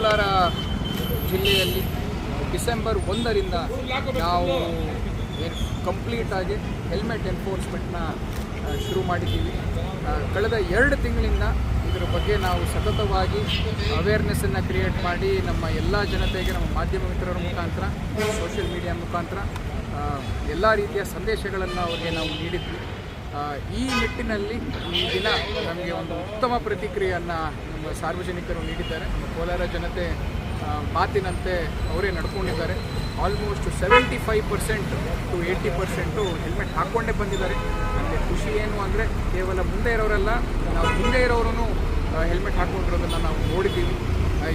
ಕೋಲಾರ ಜಿಲ್ಲೆಯಲ್ಲಿ ಡಿಸೆಂಬರ್ ಒಂದರಿಂದ ನಾವು ಕಂಪ್ಲೀಟಾಗಿ ಹೆಲ್ಮೆಟ್ ಎನ್ಫೋರ್ಸ್ಮೆಂಟ್ನ ಶುರು ಮಾಡಿದ್ದೀವಿ. ಕಳೆದ ಎರಡು ತಿಂಗಳಿಂದ ಇದರ ಬಗ್ಗೆ ನಾವು ಸತತವಾಗಿ ಅವೇರ್ನೆಸ್ಸನ್ನು ಕ್ರಿಯೇಟ್ ಮಾಡಿ ನಮ್ಮ ಎಲ್ಲ ಜನತೆಗೆ, ನಮ್ಮ ಮಾಧ್ಯಮ ಮಿತ್ರರ ಮುಖಾಂತರ ಸೋಷಿಯಲ್ ಮೀಡಿಯಾ ಮುಖಾಂತರ ಎಲ್ಲ ರೀತಿಯ ಸಂದೇಶಗಳನ್ನು ಅವರಿಗೆ ನಾವು ನೀಡಿದ್ವಿ. ಈ ನಿಟ್ಟಿನಲ್ಲಿ ಈ ದಿನ ನಮಗೆ ಒಂದು ಉತ್ತಮ ಪ್ರತಿಕ್ರಿಯೆಯನ್ನು ನಮ್ಮ ಸಾರ್ವಜನಿಕರು ನೀಡಿದ್ದಾರೆ. ನಮ್ಮ ಕೋಲಾರ ಜನತೆ ಮಾತಿನಂತೆ ಅವರೇ ನಡ್ಕೊಂಡಿದ್ದಾರೆ. Almost seventy five percent to eighty percent helmet ಹಾಕ್ಕೊಂಡೇ ಬಂದಿದ್ದಾರೆ. ನನಗೆ ಖುಷಿ ಏನು ಅಂದರೆ ಕೇವಲ ಮುಂದೆ ಇರೋರೆಲ್ಲ, ನಾವು ಹಿಂದೆ ಇರೋರು ಹೆಲ್ಮೆಟ್ ಹಾಕ್ಕೊಂಡಿರೋದನ್ನು ನಾವು ನೋಡಿದ್ದೀವಿ.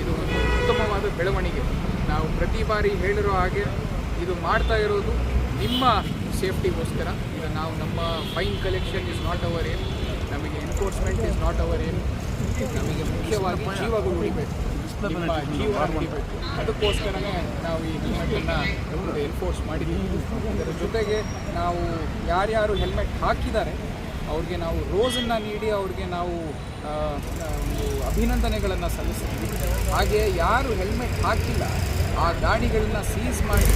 ಇದು ಒಂದು ಉತ್ತಮವಾದ ಬೆಳವಣಿಗೆ. ನಾವು ಪ್ರತಿ ಬಾರಿ ಹೇಳಿರೋ ಹಾಗೆ ಇದು ಮಾಡ್ತಾ ಇರೋದು ನಿಮ್ಮ ಸೇಫ್ಟಿಗೋಸ್ಕರ. ಈಗ ನಾವು ನಮ್ಮ fine collection is not our ಏನು ನಮಗೆ enforcement is not our aim ನಮಗೆ ಮುಖ್ಯವಾಗಿ ಜೀವ ಅದಕ್ಕೋಸ್ಕರನೇ ನಾವು ಈ ಹೆಲ್ಮೆಟನ್ನು ಎನ್ಫೋರ್ಸ್ ಮಾಡಿದ್ದೀವಿ ಅದರ ಜೊತೆಗೆ ನಾವು ಯಾರ್ಯಾರು ಹೆಲ್ಮೆಟ್ ಹಾಕಿದ್ದಾರೆ ಅವ್ರಿಗೆ ನಾವು ರೋಸನ್ನು ನೀಡಿ ಅವ್ರಿಗೆ ನಾವು ಒಂದು ಅಭಿನಂದನೆಗಳನ್ನು ಸಲ್ಲಿಸ್ತೀವಿ ಹಾಗೆ ಯಾರು ಹೆಲ್ಮೆಟ್ ಹಾಕಿಲ್ಲ ಆ ಗಾಡಿಗಳನ್ನ ಸೀಸ್ ಮಾಡಿ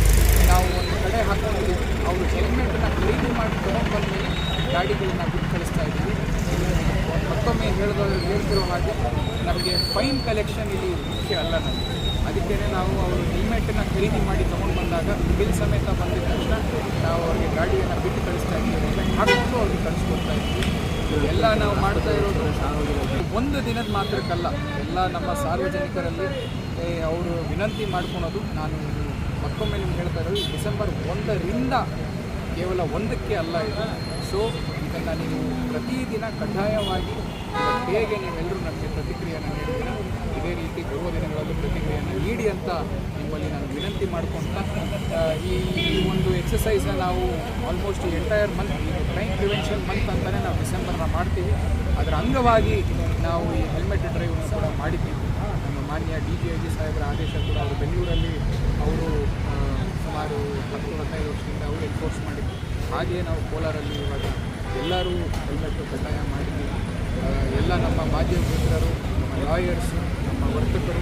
ನಾವು ಒಂದು ಕಡೆ ಹಾಕೊಂಡು ಅವರು ಹೆಲ್ಮೆಟನ್ನು ಖರೀದಿ ಮಾಡಿ ತೊಗೊಂಡು ಬಂದಮೇಲೆ ಗಾಡಿಗಳನ್ನ ಬಿಟ್ಟು ಕಳಿಸ್ತಾ ಇದ್ದೀವಿ ಮತ್ತೊಮ್ಮೆ ಹೇಳಿದ ಹೇಳ್ತಿರೋ ಹಾಗೆ ನಮಗೆ ಫೈನ್ ಕಲೆಕ್ಷನ್ ಇಲ್ಲಿ ಮುಖ್ಯ ಅಲ್ಲ ನಮಗೆ. ಅದಕ್ಕೇ ನಾವು ಅವರು ಹೆಲ್ಮೆಟನ್ನು ಖರೀದಿ ಮಾಡಿ ತೊಗೊಂಡು ಬಂದಾಗ ಬಿಲ್ ಸಮೇತ ಬಂದಿದ ತಕ್ಷಣ ನಾವು ಅವರಿಗೆ ಗಾಡಿಯನ್ನು ಬಿಟ್ಟು ಕಳಿಸ್ತಾ ಇದ್ದೀವಿ ಹಾಕ್ಕೊಂಡು ಅವ್ರಿಗೆ ಕಳಿಸ್ಕೊಡ್ತಾ ಇದ್ದೀವಿ ಎಲ್ಲ ನಾವು ಮಾಡ್ತಾ ಇರೋದು ಒಂದು ದಿನದ ಮಾತ್ರಕ್ಕಲ್ಲ, ಎಲ್ಲ ನಮ್ಮ ಸಾರ್ವಜನಿಕರಲ್ಲಿ ಅವರು ವಿನಂತಿ ಮಾಡ್ಕೊಳೋದು. ನಾನು ಮತ್ತೊಮ್ಮೆ ನಿಮ್ಗೆ ಹೇಳ್ತಾ ಇರೋದು, ಡಿಸೆಂಬರ್ ಒಂದರಿಂದ ಕೇವಲ ಒಂದಕ್ಕೆ ಅಲ್ಲ ಇದು. ಸೊ ಇದನ್ನು ನೀವು ಪ್ರತಿದಿನ ಕಡ್ಡಾಯವಾಗಿ ಹೇಗೆ ನೀವೆಲ್ಲರೂ ನನಗೆ ಪ್ರತಿಕ್ರಿಯೆಯನ್ನು ನೀಡಿದ್ದೀರಾ? ಇದೇ ರೀತಿ ಬರುವ ದಿನಗಳಲ್ಲಿ ಪ್ರತಿಕ್ರಿಯೆಯನ್ನು ನೀಡಿ ಅಂತ ನಿಮ್ಮಲ್ಲಿ ನಾನು ವಿನಂತಿ ಮಾಡ್ಕೊಳ್ತಾ ಈ ಒಂದು ಎಕ್ಸಸೈಸ್ನ ನಾವು almost entire month crime prevention month ಅಂತಲೇ ನಾವು ಡಿಸೆಂಬರ್ನ ಮಾಡ್ತೀವಿ. ಅದರ ಅಂಗವಾಗಿ ನಾವು ಈ ಹೆಲ್ಮೆಟ್ ಡ್ರೈವ್ನ ಕೂಡ ಮಾಡಿದ್ದೀವಿ. ನಮ್ಮ ಮಾನ್ಯ ಡಿ ಜಿ ಐ ಜಿ ಸಾಹೇಬರ ಆದೇಶ ಕೂಡ ಅವರು ಬೆಂಗಳೂರಲ್ಲಿ ಅವರು ಸುಮಾರು ಹತ್ತು, ಹದಿನೈದು ವರ್ಷದಿಂದ ಅವರು ಎನ್ಫೋರ್ಸ್ ಮಾಡಿದ್ರು. ಹಾಗೆಯೇ ನಾವು ಕೋಲಾರಲ್ಲಿ ಇವಾಗ ಎಲ್ಲರೂ ಹೆಲ್ಮೆಟ್ ಕಡ್ಡಾಯ ಮಾಡಿದ್ದೀವಿ. ಎಲ್ಲ ನಮ್ಮ ಮಾಧ್ಯಮ ಮಿತ್ರರು ನಮ್ಮ ಲಾಯರ್ಸು ನಮ್ಮ ವರ್ತಕರು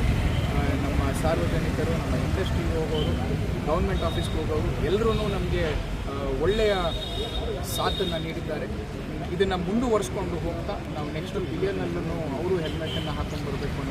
ನಮ್ಮ ಸಾರ್ವಜನಿಕರು, ನಮ್ಮ ಇಂಡಸ್ಟ್ರಿಗೆ ಹೋಗೋರು ಗೌರ್ಮೆಂಟ್ ಆಫೀಸ್ಗೆ ಹೋಗೋರು ಎಲ್ಲರೂ ನಮಗೆ ಒಳ್ಳೆಯ ಸಾಥನ್ನು ನೀಡಿದ್ದಾರೆ. ಇದನ್ನು ಮುಂದುವರಿಸ್ಕೊಂಡು ಹೋಗ್ತಾ ನಾವು ನೆಕ್ಸ್ಟ್ ಇಯರ್ನಲ್ಲೂ ಅವರು ಹೆಲ್ಮೆಟನ್ನು ಹಾಕೊಂಡು ಬರಬೇಕು